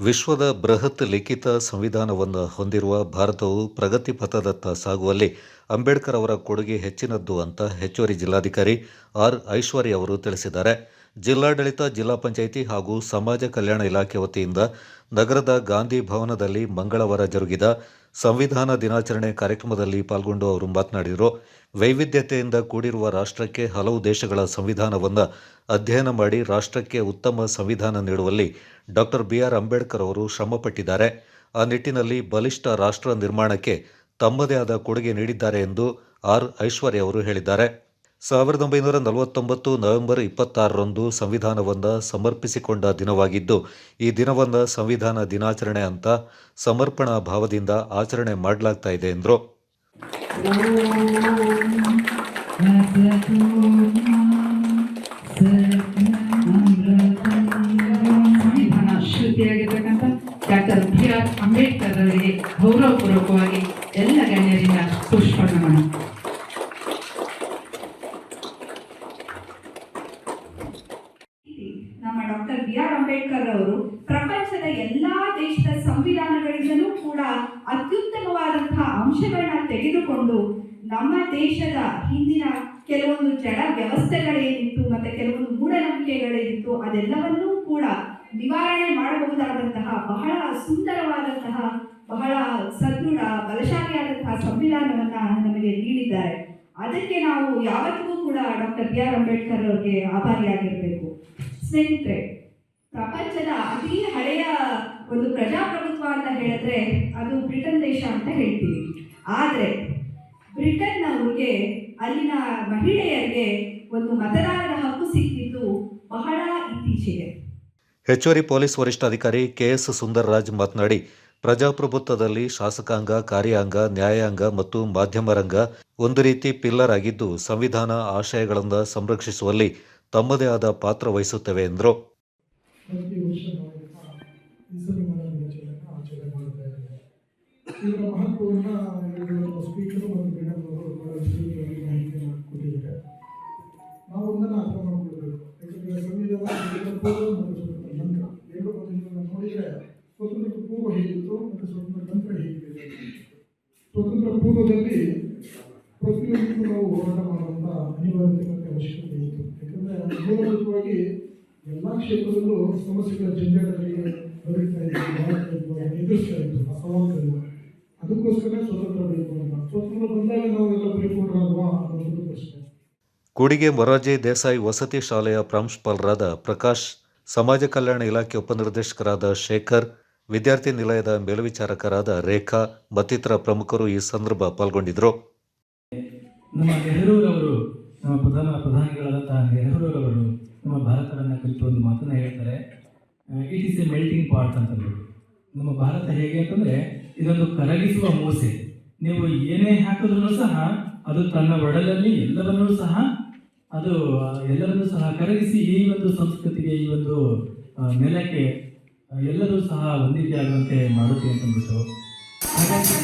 ವಿಶ್ವದ ಬೃಹತ್ ಲಿಖಿತ ಸಂವಿಧಾನವನ್ನು ಹೊಂದಿರುವ ಭಾರತವು ಪ್ರಗತಿ ಪಥದತ್ತ ಸಾಗುವಲ್ಲಿ ಅಂಬೇಡ್ಕರ್ ಅವರ ಕೊಡುಗೆ ಹೆಚ್ಚಿನದ್ದು ಅಂತ ಹೆಚ್ಚುವರಿ ಜಿಲ್ಲಾಧಿಕಾರಿ ಆರ್ ಐಶ್ವರ್ಯ ಅವರು ತಿಳಿಸಿದ್ದಾರೆ. ಜಿಲ್ಲಾಡಳಿತ, ಜಿಲ್ಲಾ ಪಂಚಾಯಿತಿ ಹಾಗೂ ಸಮಾಜ ಕಲ್ಯಾಣ ಇಲಾಖೆ ವತಿಯಿಂದ ನಗರದ ಗಾಂಧಿ ಭವನದಲ್ಲಿ ಮಂಗಳವಾರ ಜರುಗಿದ ಸಂವಿಧಾನ ದಿನಾಚರಣೆ ಕಾರ್ಯಕ್ರಮದಲ್ಲಿ ಪಾಲ್ಗೊಂಡು ಅವರು ಮಾತನಾಡಿದರು. ವೈವಿಧ್ಯತೆಯಿಂದ ಕೂಡಿರುವ ರಾಷ್ಟ್ರಕ್ಕೆ ಹಲವು ದೇಶಗಳ ಸಂವಿಧಾನವನ್ನು ಅಧ್ಯಯನ ಮಾಡಿ ರಾಷ್ಟ್ರಕ್ಕೆ ಉತ್ತಮ ಸಂವಿಧಾನ ನೀಡುವಲ್ಲಿ ಡಾಕ್ಟರ್ ಬಿ ಆರ್ ಅಂಬೇಡ್ಕರ್ ಅವರು ಶ್ರಮಪಟ್ಟಿದ್ದಾರೆ. ಆ ನಿಟ್ಟಿನಲ್ಲಿ ಬಲಿಷ್ಠ ರಾಷ್ಟ್ರ ನಿರ್ಮಾಣಕ್ಕೆ ತಮ್ಮದೇ ಆದ ಕೊಡುಗೆ ನೀಡಿದ್ದಾರೆ ಎಂದು ಆರ್. ಐಶ್ವರ್ಯ ಅವರು ಹೇಳಿದ್ದಾರೆ. ಸಾವಿರದ ಒಂಬೈನೂರ ನಲವತ್ತೊಂಬತ್ತು ನವೆಂಬರ್ ಇಪ್ಪತ್ತಾರರಂದು ಸಂವಿಧಾನವನ್ನು ಸಮರ್ಪಿಸಿಕೊಂಡ ದಿನವಾಗಿದ್ದು, ಈ ದಿನವನ್ನು ಸಂವಿಧಾನ ದಿನಾಚರಣೆ ಅಂತ ಸಮರ್ಪಣಾ ಭಾವದಿಂದ ಆಚರಣೆ ಮಾಡಲಾಗ್ತಾ ಇದೆ ಎಂದರು. ಅಂಬೇಡ್ಕರ್ ಅವರಿಗೆ ಗೌರವಪೂರ್ವಕವಾಗಿ ಎಲ್ಲ ಗಣ್ಯರಿಂದ ಪುಷ್ಪ ನಮನ ನಮ್ಮ ಡಾಕ್ಟರ್ ಬಿ ಆರ್ ಅಂಬೇಡ್ಕರ್ ಅವರು ಪ್ರಪಂಚದ ಎಲ್ಲಾ ದೇಶದ ಸಂವಿಧಾನಗಳಿಂದಲೂ ಕೂಡ ಅತ್ಯುತ್ತಮವಾದಂತಹ ಅಂಶಗಳನ್ನ ತೆಗೆದುಕೊಂಡು ನಮ್ಮ ದೇಶದ ಹಿಂದಿನ ಕೆಲವೊಂದು ಜಡ ವ್ಯವಸ್ಥೆಗಳೇನಿತ್ತು ಮತ್ತೆ ಕೆಲವೊಂದು ಮೂಢನಂಬಿಕೆಗಳೇನಿತ್ತು ಅದೆಲ್ಲವನ್ನೂ ಕೂಡ ನಿವಾರಣೆ ಮಾಡಬಹುದಾದಂತಹ ಬಹಳ ಸುಂದರವಾದಂತಹ, ಬಹಳ ಸದೃಢ, ಬಲಶಾಲಿಯಾದಂತಹ ಸಂವಿಧಾನವನ್ನ ನಮಗೆ ನೀಡಿದ್ದಾರೆ. ಅದಕ್ಕೆ ನಾವು ಯಾವತ್ತಿಗೂ ಕೂಡ ಡಾಕ್ಟರ್ ಬಿ ಆರ್ ಅಂಬೇಡ್ಕರ್ ಅವರಿಗೆ ಆಭಾರಿಯಾಗಿರಬೇಕು. ಸ್ನೇಹಿತರೆ, ಪ್ರಪಂಚದ ಅತಿ ಹಳೆಯ ಒಂದು ಪ್ರಜಾಪ್ರಭುತ್ವ ಅಂತ ಹೇಳಿದ್ರೆ ಅದು ಬ್ರಿಟನ್ ದೇಶ ಅಂತ ಹೇಳ್ತೀವಿ. ಆದರೆ ಬ್ರಿಟನ್ನವ್ರಿಗೆ ಅಲ್ಲಿನ ಮಹಿಳೆಯರಿಗೆ ಒಂದು ಮತದಾನದ ಹಕ್ಕು ಸಿಕ್ಕಿದ್ದು ಬಹಳ ಇತ್ತೀಚೆಗೆ. ಹೆಚ್ಚುವರಿ ಪೊಲೀಸ್ ವರಿಷ್ಠಾಧಿಕಾರಿ ಕೆಎಸ್ ಸುಂದರರಾಜ್ ಮಾತನಾಡಿ, ಪ್ರಜಾಪ್ರಭುತ್ವದಲ್ಲಿ ಶಾಸಕಾಂಗ, ಕಾರ್ಯಾಂಗ, ನ್ಯಾಯಾಂಗ ಮತ್ತು ಮಾಧ್ಯಮ ರಂಗ ಒಂದು ರೀತಿ ಪಿಲ್ಲರ್ ಆಗಿದ್ದು, ಸಂವಿಧಾನ ಆಶಯಗಳನ್ನು ಸಂರಕ್ಷಿಸುವಲ್ಲಿ ತಮ್ಮದೇ ಆದ ಪಾತ್ರ ವಹಿಸುತ್ತವೆ ಎಂದರು. ಸ್ವತಂತ್ರ ಪೂರ್ವದಲ್ಲಿ ಪ್ರತಿಯೊಂದಕ್ಕೂ ನಾವು ಹೋರಾಟ ಮಾಡುವಂಥ ಅನಿವಾರ್ಯತೆ ಮತ್ತು ಅವಶ್ಯಕತೆ ಇತ್ತು ಯಾಕಂದರೆ ಮೂಲಭೂತವಾಗಿ ಎಲ್ಲ ಕ್ಷೇತ್ರದಲ್ಲೂ ಸಮಸ್ಯೆಗಳ ಜಂಜಾಟಗಳಿಗೆ ಬದುಕ್ತಾ ಇದ್ದಾರೆ ಎದುರಿಸ್ತಾ ಇದ್ವಿ ಆ ಸವಾಲುಗಳನ್ನ ಅದಕ್ಕೋಸ್ಕರ ಸ್ವತಂತ್ರ ಬೇಕು ಅಂತ ಸ್ವತಂತ್ರ ಬಂದಾಗ ನಾವು ಎಲ್ಲ ಪರಿಪೂರ್ಣರಾಗುವ ಅನ್ನೋದು ಪ್ರಶ್ನೆ. ಕೂಡಿಗೆ ಮೊರಾರ್ಜಿ ದೇಸಾಯಿ ವಸತಿ ಶಾಲೆಯ ಪ್ರಾಂಶುಪಾಲರಾದ ಪ್ರಕಾಶ್ ಸಮಾಜ ಕಲ್ಯಾಣ ಇಲಾಖೆ ಉಪನಿರ್ದೇಶಕರಾದ ಶೇಖರ್ ವಿದ್ಯಾರ್ಥಿ ನಿಲಯದ ಮೇಲ್ವಿಚಾರಕರಾದ ರೇಖಾ ಮತ್ತಿತರ ಪ್ರಮುಖರು ಈ ಸಂದರ್ಭ ಪಾಲ್ಗೊಂಡಿದ್ದರು. ನಮ್ಮ ನೆಹರೂರವರು ನಮ್ಮ ಪ್ರಧಾನ ಪ್ರಧಾನಿಗಳಾದಂತಹ ನೆಹರೂರವರು ನಮ್ಮ ಭಾರತವನ್ನು ಕುರಿತು ಒಂದು ಮಾತನ್ನು ಹೇಳ್ತಾರೆ. It is a melting pot ಅಂತ ನಮ್ಮ ಭಾರತ ಹೇಗೆ ಅಂತಂದರೆ, ಇದೊಂದು ಕರಗಿಸುವ ಮೂಸೆ. ನೀವು ಏನೇ ಹಾಕಿದ್ರೂ ಸಹ ಅದು ತನ್ನ ಒಡಲಲ್ಲಿ ಎಲ್ಲವನ್ನೂ ಸಹ, ಅದು ಎಲ್ಲರನ್ನೂ ಸಹ ಕರಗಿಸಿ ಈ ಒಂದು ಸಂಸ್ಕೃತಿಗೆ, ಈ ಒಂದು ನೆಲಕ್ಕೆ, ಎಲ್ಲರೂ ಸಹ ಹೊಂದಿಕೆ ಆಗುವಂತೆ ಮಾಡುತ್ತೆ ಅಂತಂದ್ಬಿಟ್ಟು ಹಾಗಾಗಿ